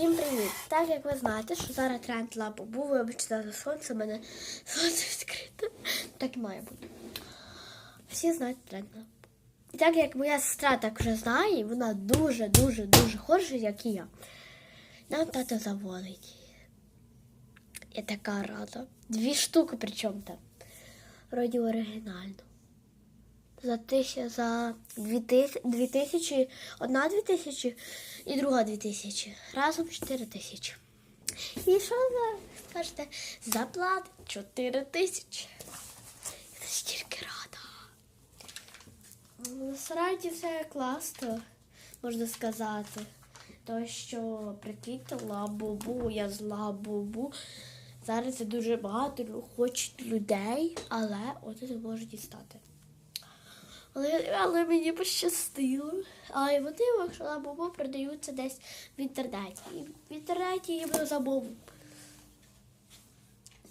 Всім привіт! Так як ви знаєте, що зараз тренд лапу був, вибачте за сонце, мене сонце відкрите. Так і має бути. Всі знають тренд лапу. І так як моя сестра так вже знає, вона дуже-дуже дуже хоче, як і я. Нам тато заводить. Я така рада. Дві штуки причому там. Вроді оригінально. За тисячу, за дві тисячі, дві тисячі, одна дві тисячі і друга дві тисячі. Разом чотири тисячі. І що ви скажете? Заплатить чотири тисячі. Я стільки рада. Насправді все класно, можна сказати. То, що прикиньте, лабубу, я з лабубу. Зараз це дуже багато хочуть людей, але от не може дістати. Але, але мені пощастило. Але вони, якщо на бобо, продаються десь в інтернеті. І в інтернеті їм за бобу.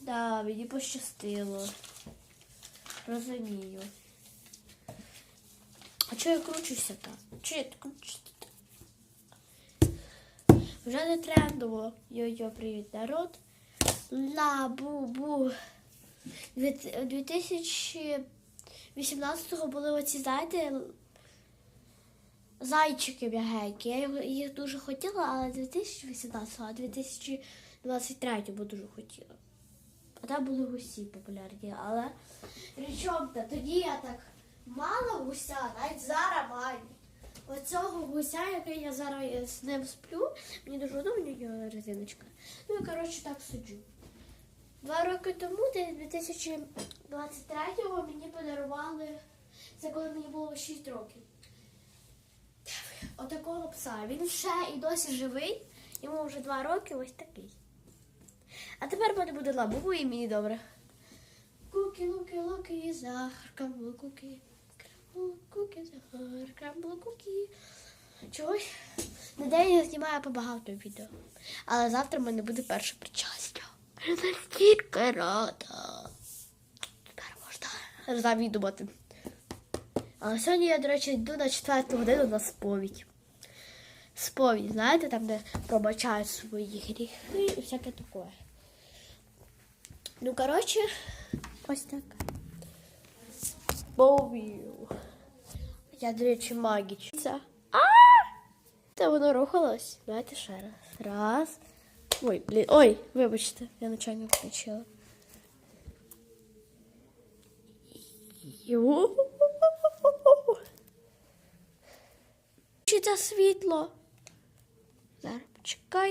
Да, мені пощастило. Розумію. А чого я кручуся так? Чого я кручуся так? Вже не трендово. Йо-йо, привіт, народ. На бу-бу. 2000 18-го були оці, знаєте, зайчики м'ягенькі. Я їх дуже хотіла, але 2018-го, а 2023-го дуже хотіла. А там були гусі популярні, але річом-то тоді я так мала гуся, навіть зараз маю. Оцього гуся, який я зараз з ним сплю, мені дуже удобно нього резиночка. Ну і коротше так сиджу. Два роки тому, 2023-го, мені подарували це коли мені було 6 років. Отакого пса. Він ще і досі живий, йому вже 2 роки, ось такий. А тепер в мене буде лабубу і мені добре. Куки, луки, луки, захар, крамбл, куки. Крамбл, куки, захар, крамбл, куки. Чогось на день я знімаю побагато відео. Але завтра в мене буде перше причастя. Настільки рада. Тепер можна завідувати. Але сьогодні я, до речі, йду на четверту годину на сповідь. Сповідь, знаєте, там, де пробачають свої гріхи і всяке таке. Ну, коротше, ось так. Сповів. Я, до речі, магічця. А! Та воно рухалось. Давайте ще раз. Раз. Ой, блін. Ой, вибачте, я нечайно включила. Ю. Чи це світло? Зараз почекай.